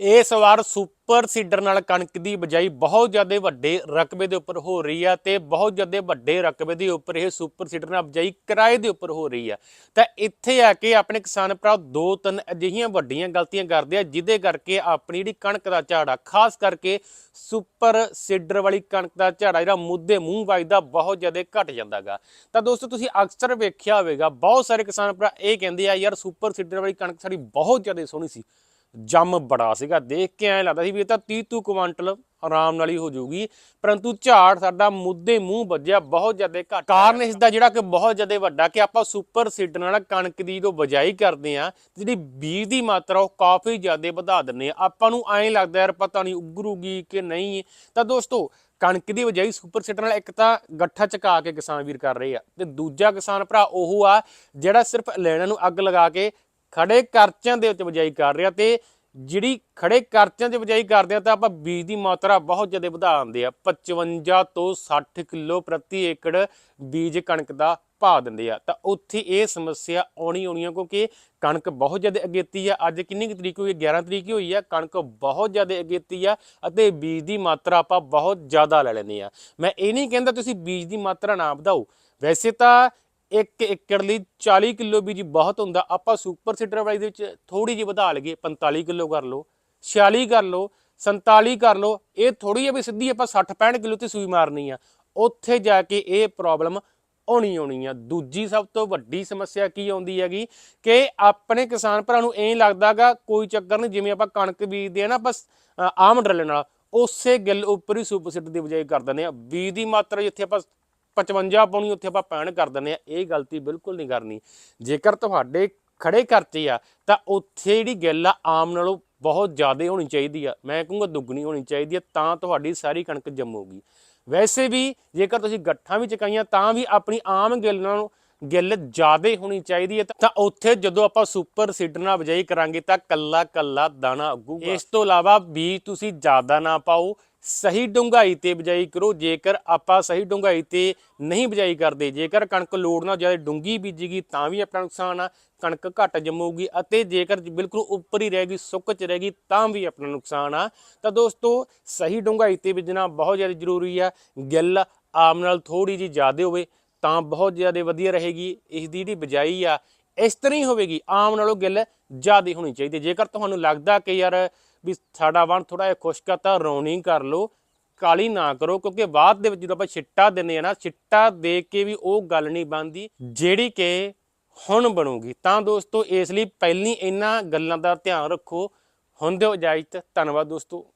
ਇਸ ਵਾਰ super seeder ਨਾਲ ਕਣਕ ਦੀ ਬਜਾਈ ਬਹੁਤ ਜ਼ਿਆਦਾ ਵੱਡੇ ਰਕਬੇ ਦੇ ਉੱਪਰ ਹੋ ਰਹੀ ਆ ਤੇ ਬਹੁਤ ਜ਼ਿਆਦਾ ਵੱਡੇ ਰਕਬੇ ਦੇ ਉੱਪਰ ਇਹ ਸੁਪਰ ਸੀਡਰ ਨਾਲ ਬਜਾਈ ਕਿਰਾਏ ਦੇ ਉੱਪਰ ਹੋ ਰਹੀ ਆ। ਤਾਂ ਇੱਥੇ ਆ ਕੇ ਆਪਣੇ ਕਿਸਾਨ ਭਰਾ ਦੋ ਤਿੰਨ ਅਜਿਹੀਆਂ ਵੱਡੀਆਂ ਗਲਤੀਆਂ ਕਰਦੇ ਆ, ਜਿਹਦੇ ਕਰਕੇ ਆਪਣੀ ਜਿਹੜੀ ਕਣਕ ਦਾ ਝਾੜਾ, ਖਾਸ ਕਰਕੇ ਸੁਪਰ ਸੀਡਰ ਵਾਲੀ ਕਣਕ ਦਾ ਝਾੜਾ ਜਿਹੜਾ ਮੁੱਦੇ ਮੂੰਹ ਵੱਜਦਾ, ਬਹੁਤ ਜ਼ਿਆਦਾ ਘਟ ਜਾਂਦਾਗਾ। ਤਾਂ ਦੋਸਤੋ, ਤੁਸੀਂ ਅਕਸਰ ਵੇਖਿਆ ਹੋਵੇਗਾ, ਬਹੁਤ ਸਾਰੇ ਕਿਸਾਨ ਭਰਾ ਇਹ ਕਹਿੰਦੇ ਆ, ਯਾਰ ਸੁਪਰ ਸੀਡਰ ਵਾਲੀ ਕਣਕ ਸਾਡੀ ਬਹੁਤ ਜ਼ਿਆਦਾ ਸੋਹਣੀ ਸੀ। ਜੰਮ ਬੜਾ ਸੀਗਾ। ਦੇਖ ਕੇ ਐਂ ਲੱਗਦਾ ਸੀ ਵੀ ਇਹ ਤਾਂ 30 ਤੂ ਕੁਇੰਟਲ ਆਰਾਮ ਨਾਲ ਹੀ ਹੋ ਜਾਊਗੀ। ਪਰੰਤੂ ਝਾੜ ਸਾਡਾ ਮੁੱਦੇ ਮੂੰਹ ਵੱਜਿਆ, ਬਹੁਤ ਜ਼ਿਆਦਾ ਘੱਟ ਕਾਰਨ ਇਸ ਦਾ ਜਿਹੜਾ ਕਿ ਬਹੁਤ ਜ਼ਿਆਦਾ ਵੱਡਾ ਕਿ ਆਪਾਂ ਸੁਪਰ ਸੀਡ ਨਾਲ ਕਣਕ ਦੀ ਜਦੋਂ ਬਜਾਈ ਕਰਦੇ ਆ ਜਿਹੜੀ ਬੀਜ ਦੀ ਮਾਤਰਾ ਉਹ ਕਾਫੀ ਜ਼ਿਆਦਾ ਵਧਾ ਦਿੰਦੇ ਆ ਆਪਾਂ ਨੂੰ ਐਂ ਲੱਗਦਾ ਯਾਰ ਪਤਾ ਨਹੀਂ ਉਗਰੂਗੀ ਕਿ ਨਹੀਂ। ਤਾਂ ਦੋਸਤੋ, ਕਣਕ ਦੀ ਬਜਾਈ ਸੁਪਰ ਸੀਡਰ ਨਾਲ ਇੱਕ ਤਾਂ ਗੱਠਾ ਚਕਾ ਕੇ ਕਿਸਾਨ ਵੀਰ ਕਰ ਰਹੇ ਆ ਤੇ ਦੂਜਾ ਕਿਸਾਨ ਭਰਾ ਉਹ ਆ ਜਿਹੜਾ ਸਿਰਫ ਲੈਣਾ ਨੂੰ ਅੱਗ ਲਗਾ ਕੇ ਖੜੇ ਕਰਚਿਆਂ ਦੇ ਵਿੱਚ ਬਜਾਈ ਕਰ ਰਿਹਾ ਤੇ ਜਿਹੜੀ ਖੜੇ ਕਰਚਿਆਂ 'ਚ ਬਜਾਈ ਕਰਦੇ ਆ ਤਾਂ ਆਪਾਂ ਬੀਜ ਦੀ ਮਾਤਰਾ ਬਹੁਤ ਜ਼ਿਆਦਾ ਵਧਾ ਦਿੰਦੇ ਆ। 55 ਤੋਂ 60 ਕਿਲੋ ਪ੍ਰਤੀ ਏਕੜ ਬੀਜ ਕਣਕ ਦਾ ਪਾ ਦਿੰਦੇ ਆ। ਤਾਂ ਉੱਥੇ ਇਹ ਸਮੱਸਿਆ ਆਉਣੀ ਆਉਣੀ ਆ ਕਿਉਂਕਿ ਕਣਕ ਬਹੁਤ ਜ਼ਿਆਦਾ ਅਗੇਤੀ ਆ। ਅੱਜ ਕਿੰਨੀ ਕੁ ਤਰੀਕ ਹੋਈ? ਹੈ 11 ਤਰੀਕ ਹੀ ਹੋਈ ਆ। ਕਣਕ ਬਹੁਤ ਜ਼ਿਆਦਾ ਅਗੇਤੀ ਆ ਅਤੇ ਬੀਜ ਦੀ ਮਾਤਰਾ ਆਪਾਂ ਬਹੁਤ ਜ਼ਿਆਦਾ ਲੈ ਲੈਂਦੇ ਆ। ਮੈਂ ਇਹ ਨਹੀਂ ਕਹਿੰਦਾ ਤੁਸੀਂ ਬੀਜ ਦੀ ਮਾਤਰਾ ਨਾ ਵਧਾਓ। ਵੈਸੇ ਤਾਂ 1 ਏਕੜ ਲਈ 40 ਕਿਲੋ ਬੀਜ ਬਹੁਤ ਹੁੰਦਾ। ਆਪਾਂ ਸੁਪਰ ਸੀਡਰ ਵਾਲੀ ਦੇ ਵਿੱਚ ਥੋੜੀ ਜਿਹੀ ਵਧਾ ਲਈਏ 45 ਕਿਲੋ ਕਰ ਲਓ 46 ਕਰ ਲਓ 47 ਕਰ ਲਓ, ਇਹ ਥੋੜੀ ਜਿਹੀ ਵੀ ਸਿੱਧੀ ਆਪਾਂ 60 65 ਕਿਲੋ ਤੇ ਸੂਈ ਮਾਰਨੀ ਆ। ਉੱਥੇ ਜਾ ਕੇ ਇਹ ਪ੍ਰੋਬਲਮ ਆਉਣੀ ਆਉਣੀ ਆ। ਦੂਜੀ ਸਭ ਤੋਂ ਵੱਡੀ ਸਮੱਸਿਆ ਕੀ ਆਉਂਦੀ ਹੈਗੀ ਕਿ ਆਪਣੇ ਕਿਸਾਨ ਭਰਾ ਨੂੰ ਐਂ ਲੱਗਦਾਗਾ ਕੋਈ ਚੱਕਰ ਨਹੀਂ, ਜਿਵੇਂ ਆਪਾਂ ਕਣਕ ਬੀਜਦੇ ਆ ਨਾ ਬਸ ਆਮ ਡਰਲੇ ਨਾਲ ਉਸੇ ਗਿੱਲ ਉੱਪਰ ਹੀ ਸੁਪਰ ਸੀਡਰ ਦੀ ਬਜਾਈ ਕਰ ਦਿੰਦੇ ਆ। ਬੀਜ ਦੀ ਮਾਤਰਾ ਜਿੱਥੇ ਆਪਾਂ 55 ਪਾਉਣੀ ਉੱਥੇ ਆਪਾਂ ਪੈਣ ਕਰ ਦਿੰਦੇ ਆ, ਇਹ ਗਲਤੀ ਬਿਲਕੁਲ ਨਹੀਂ ਕਰਨੀ। ਜੇਕਰ ਤੁਹਾਡੇ ਖੜੇ ਖਰਚੇ ਆ, ਤਾਂ ਉੱਥੇ ਜਿਹੜੀ ਗਿੱਲ ਆ, ਆਮ ਨਾਲੋਂ ਬਹੁਤ ਜ਼ਿਆਦਾ ਹੋਣੀ ਚਾਹੀਦੀ ਆ। ਮੈਂ ਕਹੂੰਗਾ ਦੁੱਗਣੀ ਹੋਣੀ ਚਾਹੀਦੀ ਆ, ਤਾਂ ਤੁਹਾਡੀ ਸਾਰੀ ਕਣਕ ਜੰਮੂਗੀ। ਵੈਸੇ ਵੀ ਜੇਕਰ ਤੁਸੀਂ ਗੱਠਾਂ ਵੀ ਚਕਾਈਆਂ ਤਾਂ ਵੀ ਆਪਣੀ ਆਮ ਗਿੱਲ ਨਾਲੋਂ ਗਿੱਲ ਜ਼ਿਆਦਾ ਹੋਣੀ ਚਾਹੀਦੀ ਹੈ ਤਾਂ ਉੱਥੇ ਜਦੋਂ ਆਪਾਂ ਸੁਪਰ ਸੀਡਰ ਨਾਲ ਬਜਾਈ ਕਰਾਂਗੇ ਤਾਂ ਕੱਲਾ ਕੱਲਾ ਦਾਣਾ ਉੱਗੂਗਾ। ਇਸ ਤੋਂ ਇਲਾਵਾ ਬੀਜ ਤੁਸੀਂ ਜ਼ਿਆਦਾ ਨਾ ਪਾਓ, ਸਹੀ ਡੁੰਗਾਈ ਤੇ ਬਜਾਈ ਕਰੋ। ਜੇਕਰ ਆਪਾਂ ਸਹੀ ਡੁੰਗਾਈ ਤੇ ਨਹੀਂ ਬਜਾਈ ਕਰਦੇ, ਜੇਕਰ ਕਣਕ ਲੋੜ ਨਾਲ ਜ਼ਿਆਦਾ ਡੂੰਗੀ ਬੀਜੇਗੀ ਤਾਂ ਵੀ ਆਪਣਾ ਨੁਕਸਾਨ ਆ, ਕਣਕ ਘੱਟ ਜੰਮੂਗੀ ਅਤੇ ਜੇਕਰ ਬਿਲਕੁਲ ਉੱਪਰ ਹੀ ਰਹੇਗੀ ਸੁੱਕ ਚ ਰਹੇਗੀ ਤਾਂ ਵੀ ਆਪਣਾ ਨੁਕਸਾਨ ਆ। ਤਾਂ ਦੋਸਤੋ, ਸਹੀ ਡੁੰਗਾਈ ਤੇ ਬੀਜਣਾ ਬਹੁਤ ਜ਼ਿਆਦਾ ਜ਼ਰੂਰੀ ਆ। ਗਿੱਲ ਆਮ ਨਾਲ ਥੋੜੀ ਜੀ ਜ਼ਿਆਦਾ ਹੋਵੇ ਤਾਂ ਬਹੁਤ ਜ਼ਿਆਦਾ ਵਧੀਆ ਰਹੇਗੀ, ਇਸ ਦੀ ਜਿਹੜੀ ਬਜਾਈ ਆ, ਇਸ ਤਰ੍ਹਾਂ ਹੀ ਹੋਵੇਗੀ, ਆਮ ਨਾਲੋਂ ਗਿੱਲ ਜ਼ਿਆਦਾ ਹੋਣੀ ਚਾਹੀਦੀ ਜੇਕਰ ਤੁਹਾਨੂੰ ਲੱਗਦਾ ਕਿ ਯਾਰ ਵੀ ਸਾਡਾ ਵਣ ਥੋੜਾ ਜਿਹਾ ਖੁਸ਼ਕ ਆ, ਤਾਂ ਰੌਣੀ ਕਰ ਲਓ ਕਾਲੀ ਨਾ ਕਰੋ, ਕਿਉਂਕਿ ਬਾਅਦ ਦੇ ਵਿੱਚ ਜਦੋਂ ਆਪਾਂ ਛਿੱਟਾ ਦਿੰਦੇ ਆ ਨਾ, ਛਿੱਟਾ ਦੇ ਕੇ ਵੀ ਉਹ ਗੱਲ ਨਹੀਂ ਬਣਦੀ ਜਿਹੜੀ ਕਿ ਹੁਣ ਬਣੂਗੀ। ਤਾਂ ਦੋਸਤੋ, ਇਸ ਲਈ ਪਹਿਲੀ ਇਹਨਾਂ ਗੱਲਾਂ ਦਾ ਧਿਆਨ ਰੱਖੋ। ਹੁਣ ਦਿਓ ਇਜਾਜ਼ਤ, ਧੰਨਵਾਦ ਦੋਸਤੋ।